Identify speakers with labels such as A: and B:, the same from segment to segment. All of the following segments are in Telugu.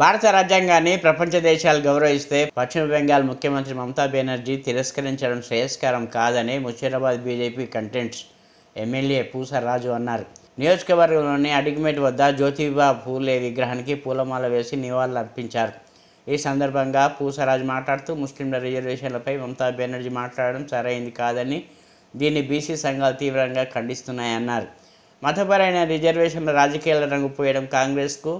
A: భారత రాజ్యాంగాన్ని ప్రపంచ దేశాలు గౌరవిస్తే పశ్చిమ బెంగాల్ ముఖ్యమంత్రి మమతా బెనర్జీ తిరస్కరించడం శ్రేయస్కరం కాదని Musheerabad BJP contents MLA Poosaraju అన్నారు. నియోజకవర్గంలోని అడిగిమెట్ వద్ద జ్యోతిబా పూలే విగ్రహానికి పూలమాల వేసి నివాళులు అర్పించారు ఈ సందర్భంగా పూసరాజు మాట్లాడుతూ ముస్లింల రిజర్వేషన్లపై మమతా బెనర్జీ మాట్లాడడం సరైంది కాదని దీన్ని బీసీ సంఘాలు తీవ్రంగా ఖండిస్తున్నాయన్నారు. మతపరమైన రిజర్వేషన్ల రాజకీయాల రంగు పోయడం కాంగ్రెస్కు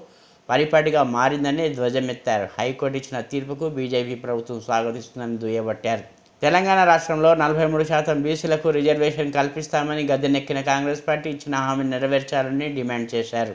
A: పరిపాటిగా మారిందని ధ్వజమెత్తారు. హైకోర్టు ఇచ్చిన తీర్పుకు బీజేపీ ప్రభుత్వం స్వాగతిస్తుందని దుయ్యబట్టారు. తెలంగాణ రాష్ట్రంలో నలభై మూడు శాతం బీసీలకు రిజర్వేషన్ కల్పిస్తామని గద్దెనెక్కిన కాంగ్రెస్ పార్టీ ఇచ్చిన హామీని నెరవేర్చాలని డిమాండ్ చేశారు.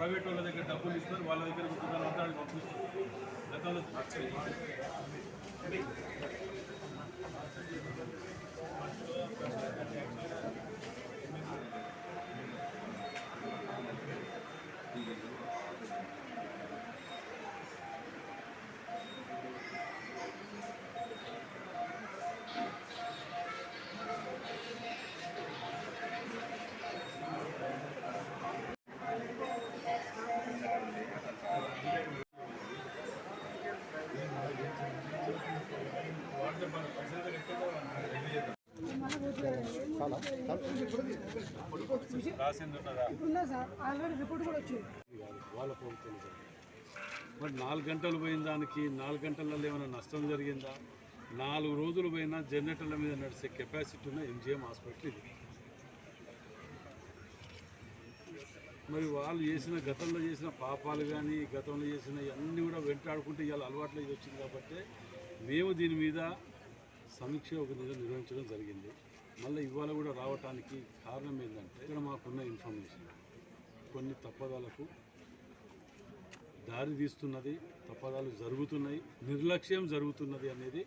B: ప్రైవేట్ వాళ్ళ దగ్గర డబ్బులు ఇస్తారు వాళ్ళ దగ్గర దాని అంతా పంపిస్తారు. గతంలో వాళ్ళ ప్రభుత్వం మరి నాలుగు గంటలు పోయిన దానికి నాలుగు గంటలలో ఏమైనా నష్టం జరిగిందా? నాలుగు రోజులు పోయినా జనరేటర్ల మీద నడిచే కెపాసిటీ ఉన్న ఎంజిఎం హాస్పిటల్ ఇది. మరి వాళ్ళు చేసిన గతంలో చేసిన పాపాలు కానీ గతంలో చేసిన అన్నీ కూడా వెంటాడుకుంటే ఇవాళ అలవాట్లు ఇది వచ్చింది కాబట్టి మేము దీని మీద సమీక్ష ఒక నిజం నిర్వహించడం జరిగింది. మళ్ళీ ఇవాళ కూడా రావటానికి కారణం ఏంటంటే ఇక్కడ మాకున్న ఇన్ఫర్మేషన్. కొన్ని తప్పదాలకు దారి తీస్తున్నది తప్పదాలు జరుగుతున్నాయి నిర్లక్ష్యం జరుగుతున్నది అనేది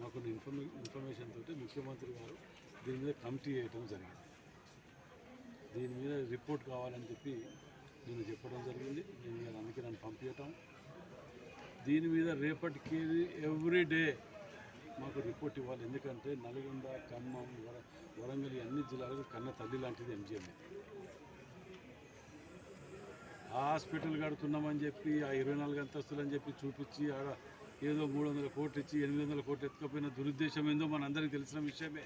B: మాకున్న ఇన్ఫర్మే ఇన్ఫర్మేషన్ తోటి ముఖ్యమంత్రి గారు దీని మీద కమిటీ వేయటం జరిగింది. దీని మీద రిపోర్ట్ కావాలని చెప్పి నేను చెప్పడం జరిగింది. నేను మీద అందుకే నన్ను పంపించటం దీని మీద రేపటికి ఎవ్రీ డే మాకు రిపోర్ట్ ఇవ్వాలి. ఎందుకంటే నల్గొండ ఖమ్మం వర వరంగల్ అన్ని జిల్లాలకు కన్న తల్లి లాంటిది ఎంజిఎం. ఆ హాస్పిటల్ కడుతున్నామని చెప్పి ఆ ఇరవై నాలుగు అంతస్తులు అని చెప్పి చూపించి ఆడ ఏదో మూడు వందల కోట్లు ఇచ్చి ఎనిమిది వందల కోట్లు ఎత్తుకపోయిన దురుద్దేశం ఏందో మనందరికీ తెలిసిన విషయమే.